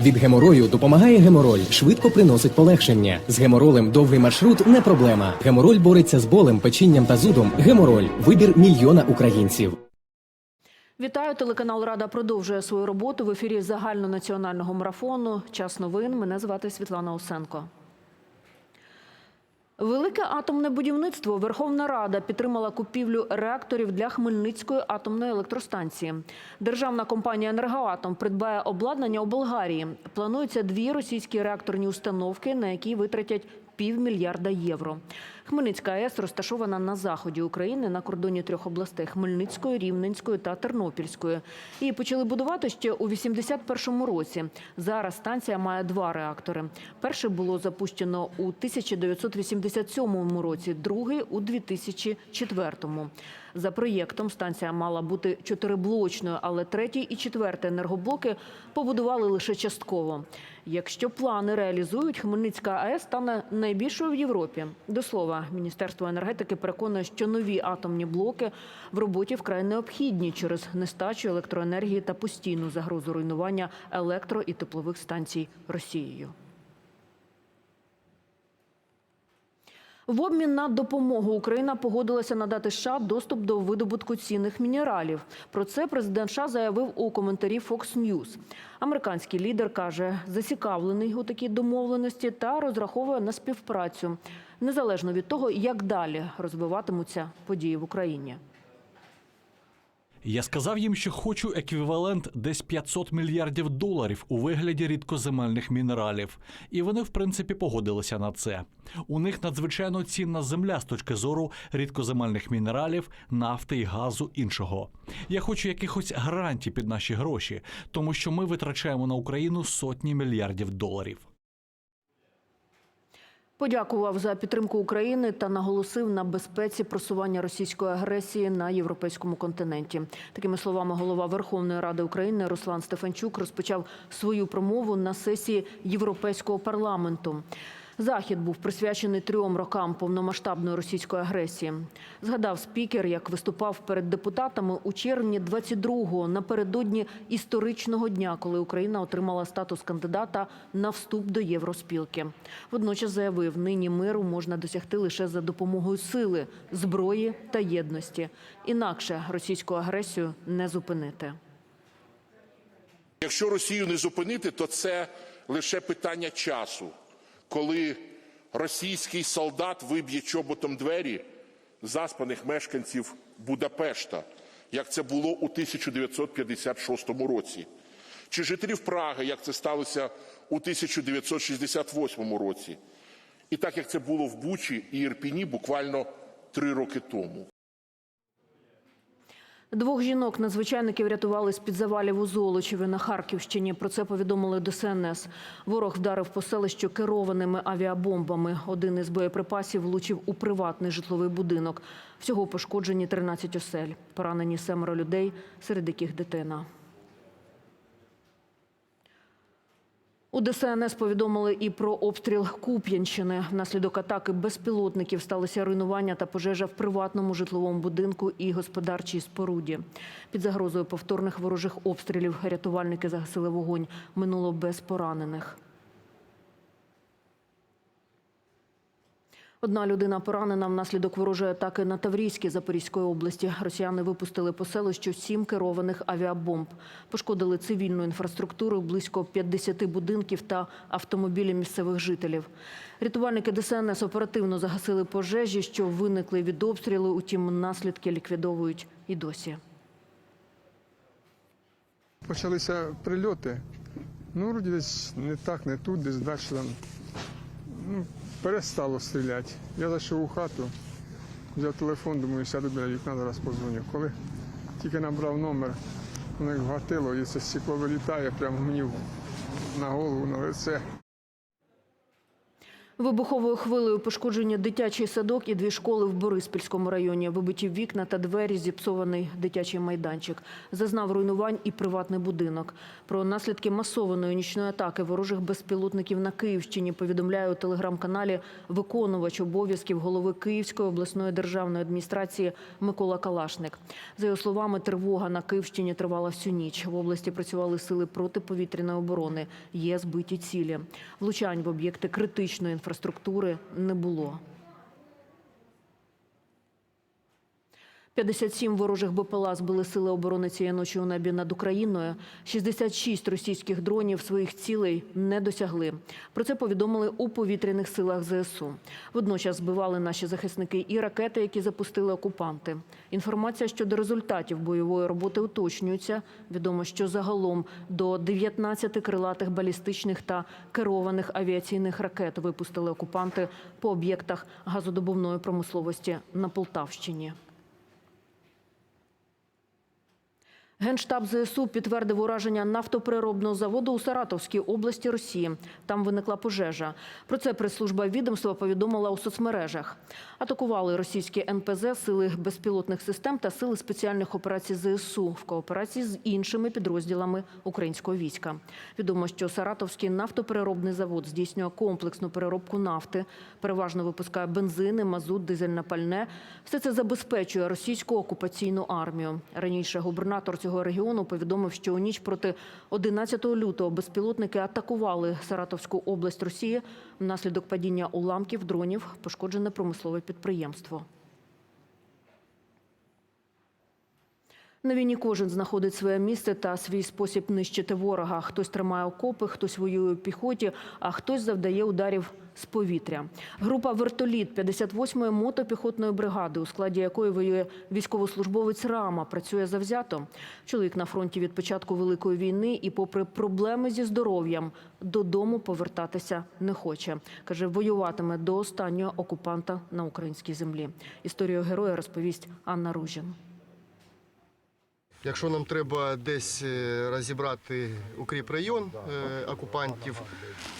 Від геморою допомагає гемороль, швидко приносить полегшення. З геморолем довгий маршрут не проблема. Гемороль бореться з болем, печінням та зудом. Гемороль вибір мільйона українців. Вітаю, телеканал Рада продовжує свою роботу в ефірі загальнонаціонального марафону. Час новин. Мене звати Світлана Осенко. Велике атомне будівництво Верховна Рада підтримала купівлю реакторів для Хмельницької атомної електростанції. Державна компанія «Енергоатом» придбає обладнання у Болгарії. Плануються дві російські реакторні установки, на які витратять півмільярда євро. Хмельницька АЕС розташована на заході України на кордоні трьох областей Хмельницької, Рівненської та Тернопільської. Її почали будувати ще у 81-му році. Зараз станція має два реактори. Перший було запущено у 1987 році, другий у 2004-му. За проєктом станція мала бути чотириблочною, але третій і четвертий енергоблоки побудували лише частково. Якщо плани реалізують, Хмельницька АЕС стане найбільшою в Європі. До слова, Міністерство енергетики переконує, що нові атомні блоки в роботі вкрай необхідні через нестачу електроенергії та постійну загрозу руйнування електро і теплових станцій Росією. В обмін на допомогу Україна погодилася надати США доступ до видобутку цінних мінералів. Про це президент США заявив у коментарі Fox News. Американський лідер каже, зацікавлений у такій домовленості та розраховує на співпрацю, незалежно від того, як далі розвиватимуться події в Україні. Я сказав їм, що хочу еквівалент десь 500 мільярдів доларів у вигляді рідкоземельних мінералів, і вони, в принципі, погодилися на це. У них надзвичайно цінна земля з точки зору рідкоземельних мінералів, нафти і газу іншого. Я хочу якихось гарантій під наші гроші, тому що ми витрачаємо на Україну сотні мільярдів доларів. Подякував за підтримку України та наголосив на безпеці просування російської агресії на європейському континенті. Такими словами, голова Верховної Ради України Руслан Стефанчук розпочав свою промову на сесії Європейського парламенту. Захід був присвячений трьом рокам повномасштабної російської агресії. Згадав спікер, як виступав перед депутатами у червні 22-го, напередодні історичного дня, коли Україна отримала статус кандидата на вступ до євроспілки. Водночас заявив, нині миру можна досягти лише за допомогою сили, зброї та єдності. Інакше російську агресію не зупинити. Якщо Росію не зупинити, то це лише питання часу, коли російський солдат виб'є чоботом двері заспаних мешканців Будапешта, як це було у 1956 році, чи жителів Праги, як це сталося у 1968 році, і так як це було в Бучі і Ірпіні буквально три роки тому. Двох жінок надзвичайники врятували з-під завалів у Золочеві на Харківщині. Про це повідомили ДСНС. Ворог вдарив по селищу керованими авіабомбами. Один із боєприпасів влучив у приватний житловий будинок. Всього пошкоджені 13 осель. Поранені семеро людей, серед яких дитина. У ДСНС повідомили і про обстріл Куп'янщини. Внаслідок атаки безпілотників сталося руйнування та пожежа в приватному житловому будинку і господарчій споруді. Під загрозою повторних ворожих обстрілів рятувальники загасили вогонь. Минуло без поранених. Одна людина поранена внаслідок ворожої атаки на Таврійській Запорізької області. Росіяни випустили по селищу сім керованих авіабомб. Пошкодили цивільну інфраструктуру, близько 50 будинків та автомобілі місцевих жителів. Рятувальники ДСНС оперативно загасили пожежі, що виникли від обстрілу, утім наслідки ліквідовують і досі. Почалися прильоти. Ну, вроді десь не так, не тут, десь далі. Ну, перестало стріляти. Я зайшов у хату, взяв телефон, думаю, сяду біля вікна, зараз позвоню. Коли тільки набрав номер, воно як вгатило, і це стекло вилітає прямо мені на голову, на лице. Вибуховою хвилею пошкоджені дитячий садок і дві школи в Бориспільському районі. Вибиті вікна та двері, зіпсований дитячий майданчик. Зазнав руйнувань і приватний будинок. Про наслідки масованої нічної атаки ворожих безпілотників на Київщині повідомляє у телеграм-каналі виконувач обов'язків голови Київської обласної державної адміністрації Микола Калашник. За його словами, тривога на Київщині тривала всю ніч. В області працювали сили протиповітряної оборони. Є збиті цілі. Влучань в об'єкти критичної інфраструктури не було. 57 ворожих БПЛА збили сили оборони цієї ночі у небі над Україною. 66 російських дронів своїх цілей не досягли. Про це повідомили у повітряних силах ЗСУ. Водночас збивали наші захисники і ракети, які запустили окупанти. Інформація щодо результатів бойової роботи уточнюється. Відомо, що загалом до 19 крилатих балістичних та керованих авіаційних ракет випустили окупанти по об'єктах газодобувної промисловості на Полтавщині. Генштаб ЗСУ підтвердив ураження нафтопереробного заводу у Саратовській області Росії. Там виникла пожежа. Про це прес-служба відомства повідомила у соцмережах. Атакували російські НПЗ, сили безпілотних систем та сили спеціальних операцій ЗСУ в кооперації з іншими підрозділами українського війська. Відомо, що Саратовський нафтопереробний завод здійснює комплексну переробку нафти, переважно випускає бензини, мазут, дизельне пальне. Все це забезпечує російську окупаційну армію. Раніше губернатор цього регіону повідомив, що у ніч проти 11 лютого безпілотники атакували Саратовську область Росії. Внаслідок падіння уламків дронів пошкоджене промислове підприємство. На війні кожен знаходить своє місце та свій спосіб нищити ворога. Хтось тримає окопи, хтось воює у піхоті, а хтось завдає ударів з повітря. Група «Вертоліт» 58-ї мотопіхотної бригади, у складі якої воює військовослужбовець Рама, працює завзято. Чоловік на фронті від початку Великої війни і, попри проблеми зі здоров'ям, додому повертатися не хоче. Каже, воюватиме до останнього окупанта на українській землі. Історію героя розповість Анна Ружін. Якщо нам треба десь е, розібрати укріпрайон е, окупантів,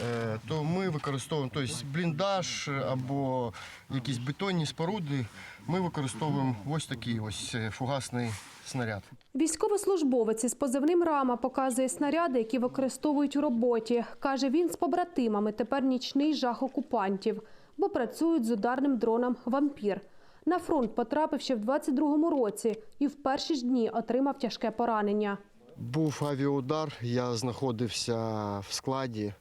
е, то ми використовуємо тобто бліндаж або якісь бетонні споруди. Ми використовуємо ось такий ось е, фугасний снаряд. Військовослужбовець із позивним Рама показує снаряди, які використовують у роботі. Каже, він з побратимами тепер нічний жах окупантів, бо працюють з ударним дроном Вампір. На фронт потрапив ще в 22-му році і в перші ж дні отримав тяжке поранення. Був авіаудар, я знаходився в складі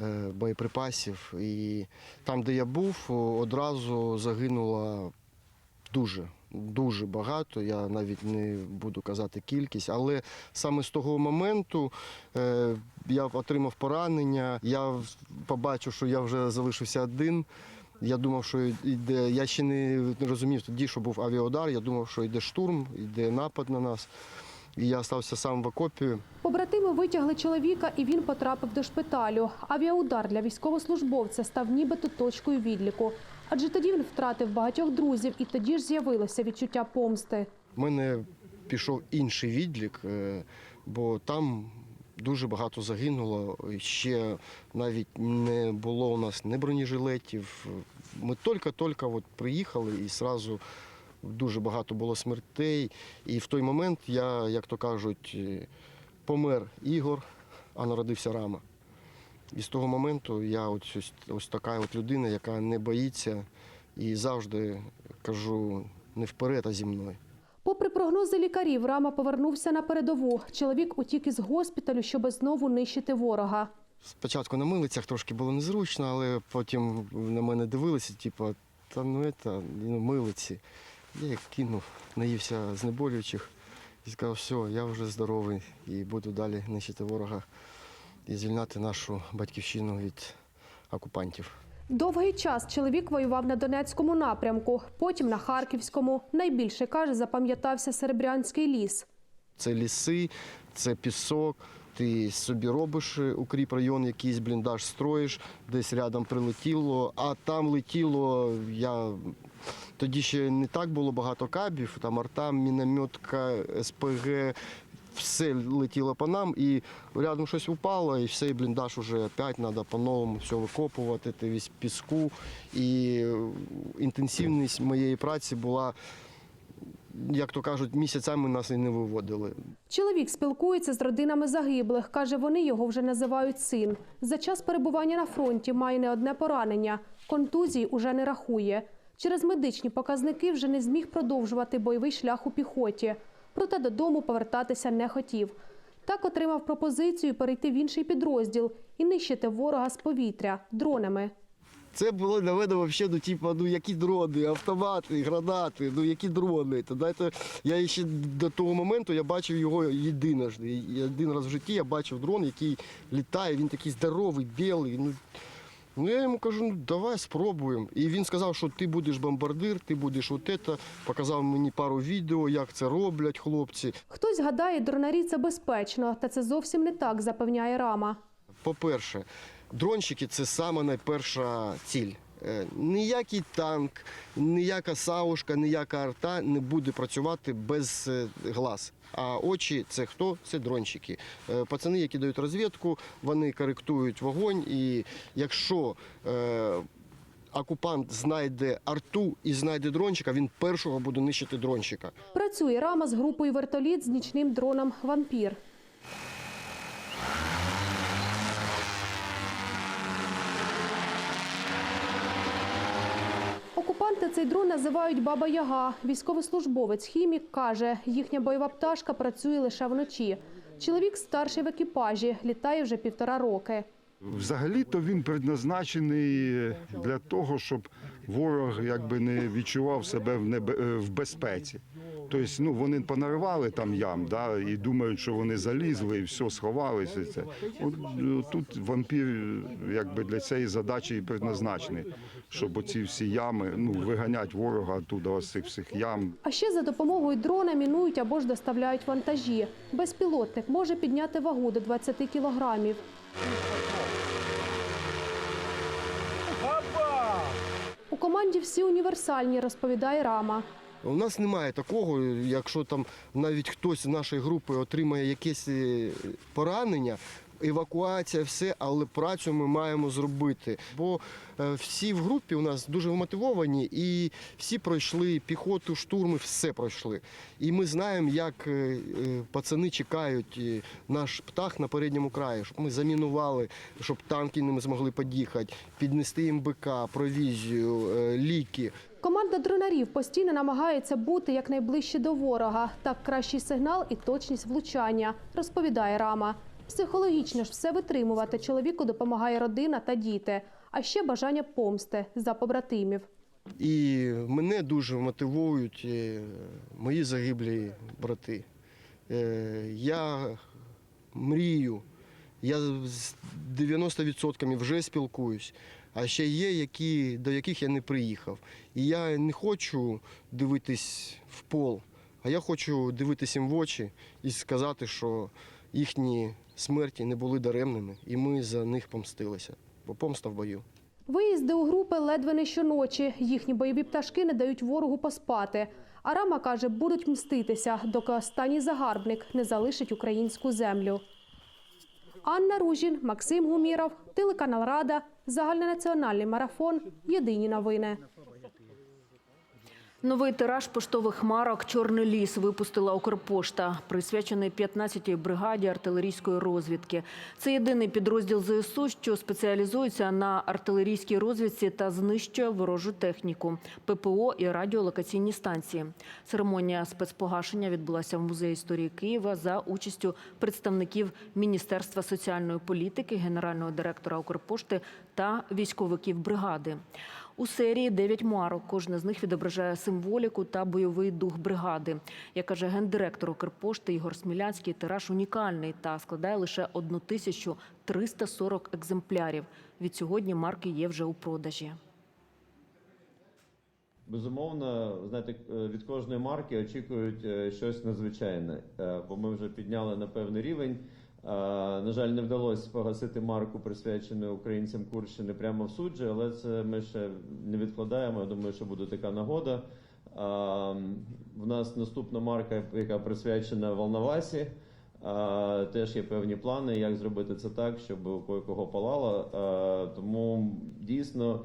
е, боєприпасів, і там, де я був, одразу загинуло дуже. Дуже багато, я навіть не буду казати кількість, але саме з того моменту е, я отримав поранення. Я побачив, що я вже залишився один. Я думав, що йде. Я ще не розумів тоді, що був авіаудар. Я думав, що йде штурм, йде напад на нас. І я залишився сам в окопі. Побратими витягли чоловіка, і він потрапив до шпиталю. Авіаудар для військовослужбовця став нібито точкою відліку. Адже тоді він втратив багатьох друзів, і тоді ж з'явилося відчуття помсти. У мене пішов інший відлік, е, бо там дуже багато загинуло. Ще навіть не було у нас ні бронежилетів. Ми тільки-тільки от приїхали і одразу дуже багато було смертей. І в той момент я, як то кажуть, е, помер Ігор, а народився Рама. І з того моменту я ось, ось, ось така от людина, яка не боїться і завжди кажу не вперед, а зі мною. Попри прогнози лікарів, Рама повернувся на передову. Чоловік утік із госпіталю, щоби знову нищити ворога. Спочатку на милицях трошки було незручно, але потім на мене дивилися, типу, та ну це, ну, милиці. Я їх кинув, наївся знеболюючих і сказав, все, я вже здоровий і буду далі нищити ворога і звільняти нашу батьківщину від окупантів. Довгий час чоловік воював на Донецькому напрямку, потім на Харківському. Найбільше каже, запам'ятався Серебрянський ліс. Це ліси, це пісок. Ти собі робиш е, укріп район, якийсь бліндаж строїш, десь рядом прилетіло, а там летіло. Я тоді ще не так було багато кабів, там арта, мінометка, СПГ. все летіло по нам, і рядом щось упало, і все, і бліндаж уже опять треба по-новому все викопувати, ти весь піску. І е, інтенсивність моєї праці була, як то кажуть, місяцями нас і не виводили. Чоловік спілкується з родинами загиблих. Каже, вони його вже називають син. За час перебування на фронті має не одне поранення. Контузії уже не рахує. Через медичні показники вже не зміг продовжувати бойовий шлях у піхоті. Проте додому повертатися не хотів. Так отримав пропозицію перейти в інший підрозділ і нищити ворога з повітря дронами. Це було для мене взагалі, ну, типу, ну які дрони, автомати, гранати, ну які дрони. Знаєте, я ще до того моменту я бачив його єдиножди. Один раз в житті я бачив дрон, який літає, він такий здоровий, білий. Ну, ну я йому кажу, ну давай спробуємо. І він сказав, що ти будеш бомбардир, ти будеш от це. Показав мені пару відео, як це роблять хлопці. Хтось гадає, дронарі це безпечно, та це зовсім не так, запевняє Рама. По-перше, дронщики це сама найперша ціль. Е, Ніякий танк, ніяка саушка, ніяка арта не буде працювати без е, глаз. А очі це хто? Це дронщики. Е, Пацани, які дають розвідку, вони коректують вогонь. І якщо е, окупант знайде арту і знайде дрончика, він першого буде нищити дронщика. Працює Рама з групою вертоліт з нічним дроном Вампір. Окупанти цей дрон називають Баба Яга. Військовослужбовець хімік каже, їхня бойова пташка працює лише вночі. Чоловік старший в екіпажі, літає вже півтора роки. Взагалі-то він предназначений для того, щоб ворог якби не відчував себе в, небе, е, в безпеці. Тобто, ну вони понаривали там ям, да, і думають, що вони залізли і все сховалися. Це от е, тут вампір е, якби для цієї задачі і предназначений, щоб оці всі ями ну виганять ворога туди з цих всіх ям. А ще за допомогою дрона мінують або ж доставляють вантажі. Безпілотник може підняти вагу до 20 кілограмів. У команді всі універсальні, розповідає Рама. У нас немає такого, якщо там навіть хтось з нашої групи отримає якесь е, поранення. Евакуація, все, але працю ми маємо зробити. Бо е, всі в групі у нас дуже вмотивовані, і всі пройшли піхоту, штурми, все пройшли. І ми знаємо, як е, е, пацани чекають наш птах на передньому краї, щоб ми замінували, щоб танки ними змогли під'їхати, піднести їм БК, провізію, ліки. Команда дронарів постійно намагається бути якнайближче до ворога. Так кращий сигнал і точність влучання, розповідає Рама. Психологічно ж все витримувати чоловіку допомагає родина та діти, а ще бажання помсти за побратимів. І мене дуже мотивують е, мої загиблі брати. Е, Я мрію, я з 90% вже спілкуюсь, а ще є, які, до яких я не приїхав. І я не хочу дивитись в пол, а я хочу дивитись їм в очі і сказати, що їхні смерті не були даремними, і ми за них помстилися. Бо помста в бою. Виїзди у групи ледве не щоночі. Їхні бойові пташки не дають ворогу поспати. А Рама каже, будуть мститися, доки останній загарбник не залишить українську землю. Анна Ружін, Максим Гуміров, телеканал Рада, загальнонаціональний марафон. Єдині новини. Новий тираж поштових марок Чорний ліс випустила Укрпошта, присвячений 15-й бригаді артилерійської розвідки. Це єдиний підрозділ ЗСУ, що спеціалізується на артилерійській розвідці та знищує ворожу техніку, ППО і радіолокаційні станції. Церемонія спецпогашення відбулася в музеї історії Києва за участю представників Міністерства соціальної політики, генерального директора Укрпошти та військовиків бригади. У серії 9 марок. Кожна з них відображає символіку та бойовий дух бригади. Як каже гендиректор Укрпошти Ігор Смілянський, тираж унікальний та складає лише 1340 екземплярів. Від сьогодні марки є вже у продажі. Безумовно, знаєте, від кожної марки очікують е, щось надзвичайне, е, бо ми вже підняли на певний рівень. На жаль, не вдалося погасити марку, присвячену українцям Курщини прямо в суджі, але це ми ще не відкладаємо. Я думаю, що буде така нагода. В нас наступна марка, яка присвячена Волновасі. Теж є певні плани, як зробити це так, щоб у кого палало. Тому дійсно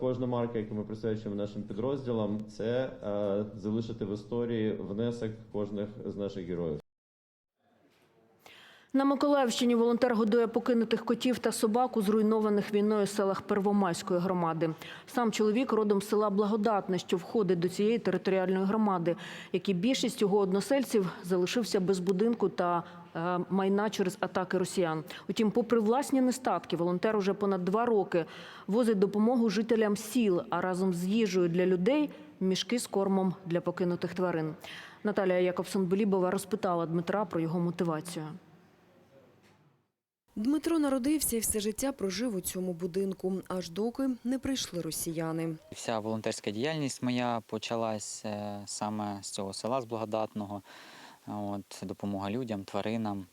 кожна марка, яку ми присвячуємо нашим підрозділам, це залишити в історії внесок кожних з наших героїв. На Миколаївщині волонтер годує покинутих котів та собак у зруйнованих війною селах Первомайської громади. Сам чоловік родом з села Благодатне, що входить до цієї територіальної громади, як і більшість його односельців залишився без будинку та е, майна через атаки росіян. Утім, попри власні нестатки, волонтер уже понад два роки возить допомогу жителям сіл, а разом з їжею для людей мішки з кормом для покинутих тварин. Наталія Якобсон-Белібова розпитала Дмитра про його мотивацію. Дмитро народився і все життя прожив у цьому будинку, аж доки не прийшли росіяни. Вся волонтерська діяльність моя почалась е, саме з цього села з благодатного. От, допомога людям, тваринам,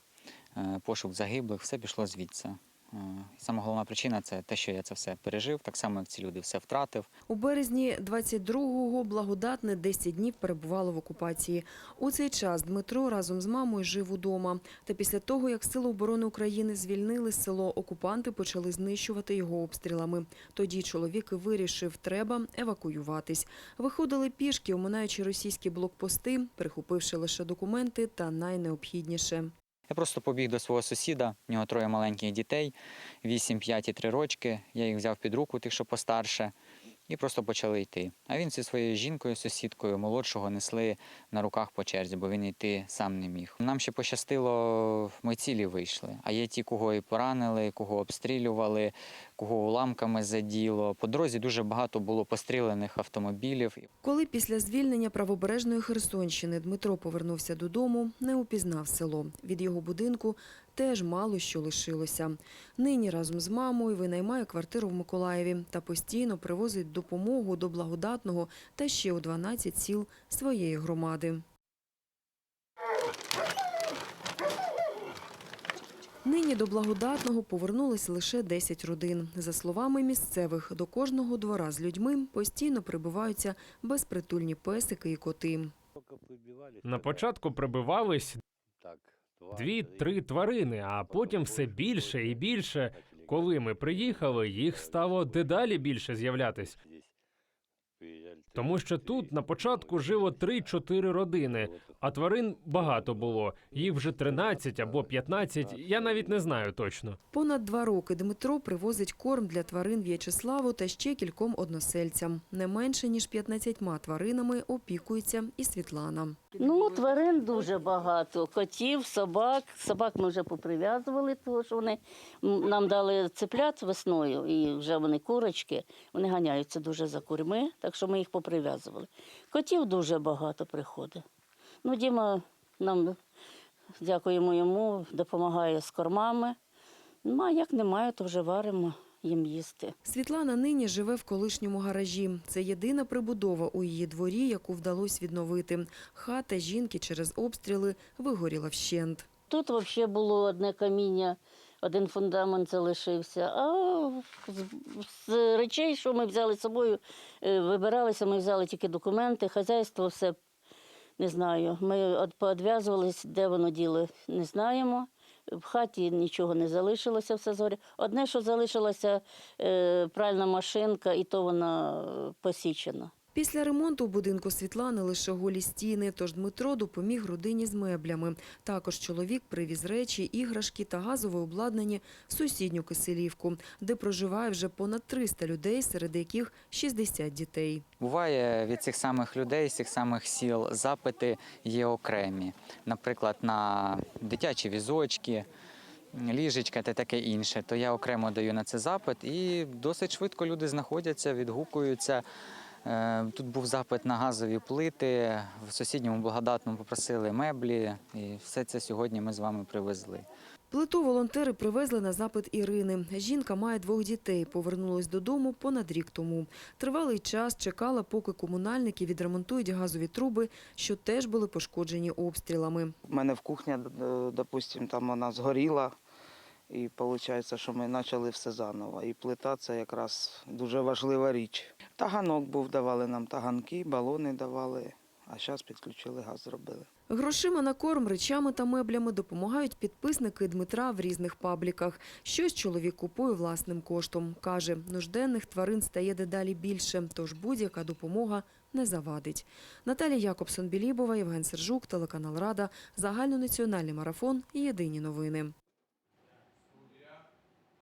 е, пошук загиблих, все пішло звідси. Е, і Сама головна причина це те, що я це все пережив, так само як ці люди все втратив. У березні 22-го благодатне 10 днів перебувало в окупації. У цей час Дмитро разом з мамою жив удома. Та після того, як Сили оборони України звільнили село, окупанти почали знищувати його обстрілами. Тоді чоловік вирішив, треба евакуюватись. Виходили пішки, оминаючи російські блокпости, прихопивши лише документи та найнеобхідніше. Я просто побіг до свого сусіда, в нього троє маленьких дітей, 8, 5 і 3 рочки. Я їх взяв під руку, тих, що постарше, і просто почали йти. А він зі своєю жінкою, сусідкою, молодшого несли на руках по черзі, бо він йти сам не міг. Нам ще пощастило, ми цілі вийшли. А є ті, кого і поранили, кого обстрілювали, кого уламками заділо. По дорозі дуже багато було пострілених автомобілів. Коли після звільнення правобережної Херсонщини Дмитро повернувся додому, не упізнав село. Від його будинку теж мало що лишилося. Нині разом з мамою винаймає квартиру в Миколаєві та постійно привозить допомогу до благодатного та ще у 12 сіл своєї громади. Нині до благодатного повернулись лише 10 родин. За словами місцевих, до кожного двора з людьми постійно прибиваються безпритульні песики і коти. На початку прибивались дві-три тварини, а потім все більше і більше. Коли ми приїхали, їх стало дедалі більше з'являтись. Тому що тут на початку жило 3-4 родини, а тварин багато було. Їх вже 13 або 15, я навіть не знаю точно. Понад два роки Дмитро привозить корм для тварин В'ячеславу та ще кільком односельцям. Не менше ніж 15 тваринами опікується і Світлана. Ну, тварин дуже багато. Котів, собак. Собак ми вже поприв'язували, тому що вони нам дали цеплят весною, і вже вони курочки. Вони ганяються дуже за курми, так що ми їх поприв'язували. Котів дуже багато приходить. Ну, Діма нам, дякуємо йому, допомагає з кормами. Ну, а як немає, то вже варимо їм їсти. Світлана нині живе в колишньому гаражі. Це єдина прибудова у її дворі, яку вдалося відновити. Хата жінки через обстріли вигоріла вщент. Тут взагалі було одне каміння, один фундамент залишився. А з, з речей, що ми взяли з собою, е, вибиралися, ми взяли тільки документи, хазяйство, все не знаю. Ми поодв'язувались, де воно діло, не знаємо. В хаті нічого не залишилося, все згорі. Одне, що залишилася е, пральна машинка, і то вона е, посічена. Після ремонту в будинку Світлани лише голі стіни, тож Дмитро допоміг родині з меблями. Також чоловік привіз речі, іграшки та газове обладнання в сусідню Киселівку, де проживає вже понад 300 людей, серед яких 60 дітей. Буває від цих самих людей, з цих самих сіл запити є окремі. Наприклад, на дитячі візочки, ліжечка та таке інше. То я окремо даю на це запит, і досить швидко люди знаходяться, відгукуються. Е, Тут був запит на газові плити. В сусідньому благодатному попросили меблі, і все це сьогодні ми з вами привезли. Плиту волонтери привезли на запит Ірини. Жінка має двох дітей, повернулась додому понад рік тому. Тривалий час чекала, поки комунальники відремонтують газові труби, що теж були пошкоджені обстрілами. У мене в кухні, д- допустим, там вона згоріла, і виходить, що ми почали все заново. І плита це якраз дуже важлива річ. Таганок був, давали нам таганки, балони давали. а зараз підключили газ, зробили. Грошима на корм, речами та меблями допомагають підписники Дмитра в різних пабліках. Щось чоловік купує власним коштом. Каже, нужденних тварин стає дедалі більше, тож будь-яка допомога не завадить. Наталія Якобсон-Білібова, Євген Сержук, телеканал Рада, загальнонаціональний марафон. Єдині новини.